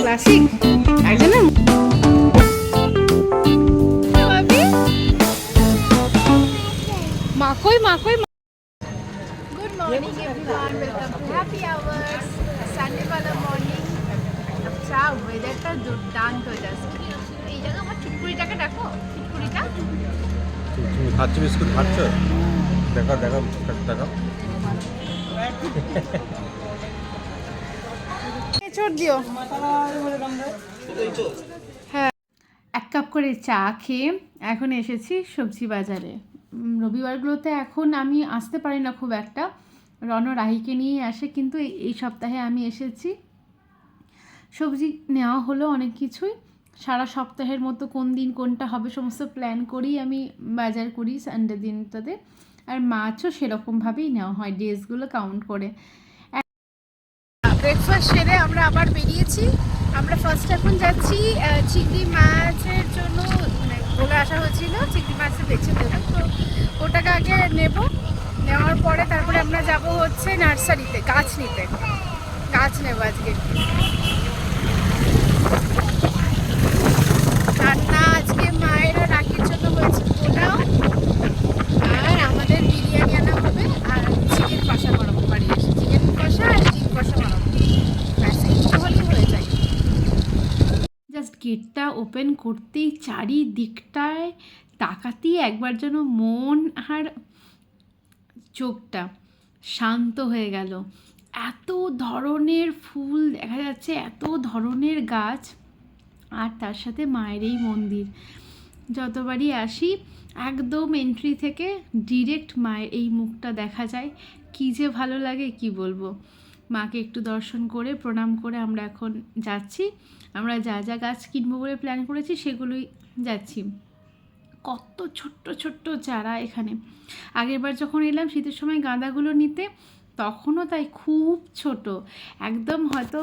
Classic একজনের মাকই মাকই Good morning everyone, welcome to Happy Hours. Sunday Bela morning চা ওয়েদারটা দুর্দান্ত জাস্ট এই জায়গায় আমার চুটকুড়িটাকে ডাকো চুটকুড়িটা। তুমি বিস্কুট হ্যাঁ। এক কাপ করে চা খেয়ে এখন এসেছি সবজি বাজারে। রবিবারগুলোতে এখন আমি আসতে পারি না খুব একটা। রণ রাহিকে নিয়ে আসে, কিন্তু এই সপ্তাহে আমি এসেছি। সবজি নেওয়া হলো অনেক কিছুই। সারা সপ্তাহের মতো কোন দিন কোনটা হবে সমস্ত প্ল্যান করেই আমি বাজার করি সানডে দিনটাতে। আর মাছও সেরকমভাবেই নেওয়া হয় ডেজগুলো কাউন্ট করে। ব্রেকফাস্ট সেরে আমরা আবার বেরিয়েছি। আমরা ফার্স্ট এখন যাচ্ছি চিংড়ি মাছের জন্য মানে বলে আসা হয়েছিল, চিংড়ি মাছের বেছে দেবে তো ওটাকে আগে নেব। নেওয়ার পরে তারপরে আমরা যাব হচ্ছে নার্সারিতে, গাছ নিতে। গাছ নেব আজকে রান্না আজকে মায়েরা রাখির জন্য হয়েছে পোলাও আর আমাদের বিরিয়ানি আনা হবে আর চিকেন কষা বানাবো বাড়ি এসে চিকেন কষা আর ডিম কষা বানাবো ব্যাস এইটা হলেই হয়ে যায় জাস্ট গেটটা ওপেন করতেই চারিদিকটায় তাকাতেই একবার যেন মন আর চোখটা শান্ত হয়ে গেল। এত ধরনের ফুল দেখা যাচ্ছে, এত ধরনের গাছ আর তার সাথে মায়ের এই মন্দির। যতবারই আসি, একদম এন্ট্রি থেকে ডিরেক্ট মায়ের এই মুখটা দেখা যায়। কী যে ভালো লাগে, কি বলব? মাকে একটু দর্শন করে, প্রণাম করে আমরা এখন যাচ্ছি। আমরা যা যা গাছ কিনবো বলে প্ল্যান করেছি সেগুলোই যাচ্ছি। কত ছোট্ট ছোট্ট চারা এখানে। আগেরবার যখন এলাম শীতের সময় গাঁদাগুলো নিতে, তখনও তাই খুব ছোট। একদম হয়তো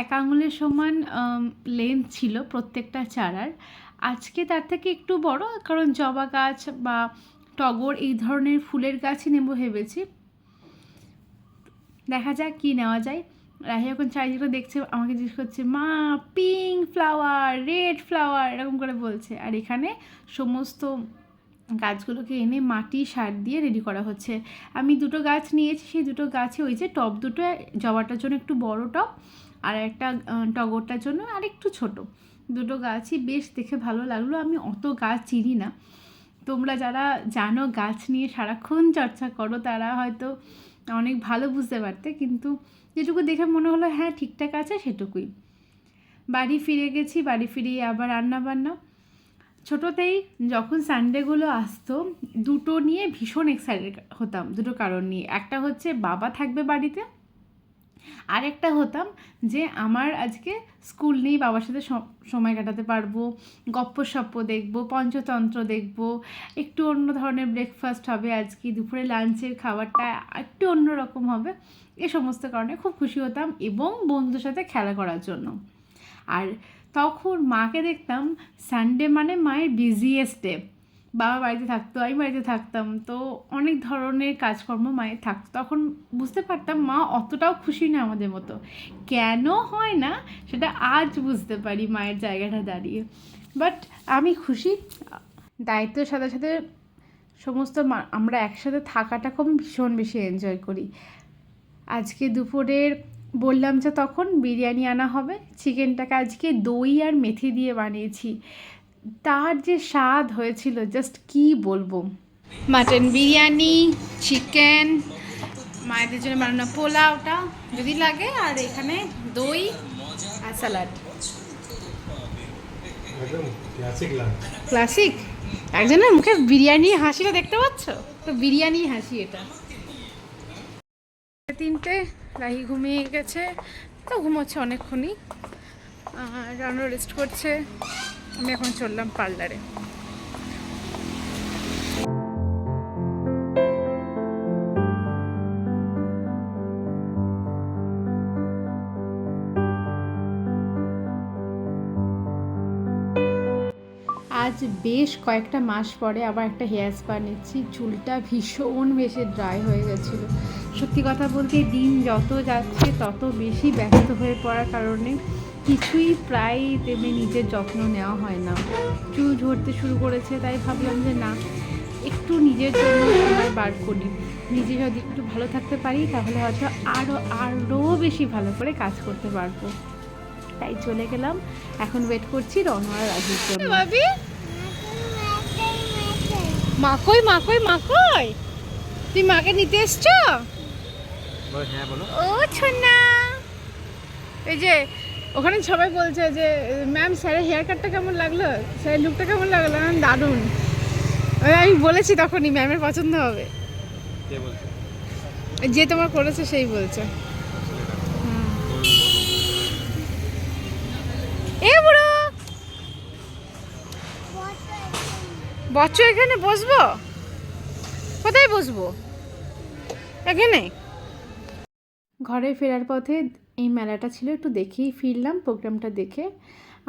এক আঙুলের সমান লেন্থ ছিল প্রত্যেকটা চারার। আজকে তার থেকে একটু বড়, কারণ জবা গাছ বা টগর এই ধরনের ফুলের গাছই নেব ভেবেছি। দেখা যাক কি নেওয়া যায়। রাহি এখন চারিদিকে দেখছে, আমাকে জিজ্ঞেস করছে, মা পিঙ্ক ফ্লাওয়ার রেড ফ্লাওয়ার এরকম করে বলছে। আর এখানে সমস্ত গাছগুলোকে এনে মাটি, সার দিয়ে রেডি করা হচ্ছে। আমি দুটো গাছ নিয়েছি, সেই দুটো গাছে ওই যে টব দুটো জবাটার জন্য একটু বড় টব আর একটা টগরটার জন্য আর একটু ছোট। দুটো গাছই বেশ দেখে ভালো লাগল। আমি অত গাছ চিনি না। তোমরা যারা জানো গাছ নিয়ে সারাক্ষণ চর্চা করো, তারা হয়তো অনেক ভালো বুঝতে পারতে, কিন্তু যেটুকু দেখে মনে হলো হ্যাঁ ঠিকঠাক আছে সেটুকুই। বাড়ি ফিরে গেছি, বাড়ি ফিরিয়ে আবার রান্না বান্না ছোটোতেই যখন সানডেগুলো আসতো, দুটো নিয়ে ভীষণ এক্সাইটেড হতাম, দুটো কারণ নিয়ে। একটা হচ্ছে বাবা থাকবে বাড়িতে আরেকটা হতাম যে আমার আজকে স্কুল নেই, বাবার সাথে সময় কাটাতে পারব গপ্প সপ্প দেখব, পঞ্চতন্ত্র দেখব, একটু অন্য ধরনের ব্রেকফাস্ট হবে আজকে, দুপুরে লাঞ্চের খাবারটা একটু অন্য রকম হবে, এ সমস্ত কারণে খুব খুশি হতাম এবং বন্ধুদের সাথে খেলা করার জন্য। আর তখন মাকে দেখতাম সানডে মানে মায়ের বিজিয়েস্ট ডে বাবা বাড়িতে থাকতো, আমি বাড়িতে থাকতাম। তো অনেক ধরনের কাজকর্ম মায়ের থাকতো। তখন বুঝতে পারতাম মা অতটাও খুশি না আমাদের মতো। কেন হয় না সেটা আজ বুঝতে পারি মায়ের জায়গাটা দাঁড়িয়ে। বাট আমি খুশি। দায়িত্বের সাথে সাথে সমস্ত আমরা একসাথে থাকাটাকে আমি ভীষণ বেশি এনজয় করি। আজকে দুপুরের বললাম যে তখন বিরিয়ানি আনা হবে। চিকেনটাকে আজকে দই আর মেথি দিয়ে বানিয়েছি। তার যে স্বাদ হয়েছিল জাস্ট কি বলব? মাটন বিরিয়ানি চিকেন মায়েদের জন্য বানানো পোলাওটা যদি লাগে আর এখানে দই আর স্যালাড ক্লাসিক একজনের মুখে বিরিয়ানি হাসিটা দেখতে পাচ্ছ? তো বিরিয়ানি হাসি এটা। তিনটে রাহি ঘুমিয়ে গেছে তো ঘুমোচ্ছে অনেকক্ষণই। আর রান্না রেস্ট করছে। আমি এখন চললাম পার্লারে। আজ বেশ কয়েকটা মাস পরে আবার একটা হেয়ার স্পা নিচ্ছি। চুলটা ভীষণ বেশি ড্রাই হয়ে গেছিল। সত্যি কথা বলতে দিন যত যাচ্ছে তত বেশি ব্যস্ত হয়ে পড়ার কারণে কিছুই প্রায় তেমনি নিজের যত্ন নেওয়া হয় না। চুল ঝরতে শুরু করেছে তাই ভাবলাম যে না একটু নিজের জন্য সময় বার করি। নিজে যদি একটু ভালো থাকতে পারি তাহলে হয়তো আরও আরও বেশি ভালো করে কাজ করতে পারব। তাই চলে গেলাম। এখন ওয়েট করছি রনোয়ার রাজুর জন্য। ভাবি মাকই মাকই মাকই তুই মাকে নিতে এসছো? হ্যাঁ ও ছোনা। এই যে ওখানে সবাই বলছে যে ম্যাম স্যারের হেয়ার কাটটা কেমন লাগল? স্যারের লুকটা কেমন লাগল? ম্যাম দারুণ। আমি বলেছি তখনই ম্যামের পছন্দ হবে। যে তোমার করেছে সেই বলছে। এ বুড়ো! বচ্চ এখানে। বসবো? কোথায় বসবো? এখানে? ঘরে ফেরার পথে এই মেলাটা ছিল, একটু দেখেই ফিরলাম প্রোগ্রামটা দেখে।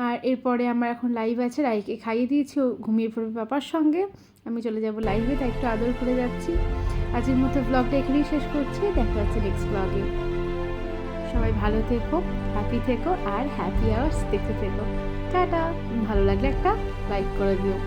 আর এরপরে আমার এখন লাইভ আছে, রাইকে খাইয়ে দিয়েছি, ও ঘুমিয়ে পড়বে পাপার সঙ্গে। আমি চলে যাব লাইভে তাই একটু আদর করে যাচ্ছি। আজকের মতো ব্লগটা এখানেই শেষ করছি, দেখা যাচ্ছে নেক্সট ব্লগে সবাই ভালো থেকো হ্যাপি থেকো, আর হ্যাপি আওয়ার্স দেখতে থেকো। টাটা! ভালো লাগলে একটা লাইক করে দিও।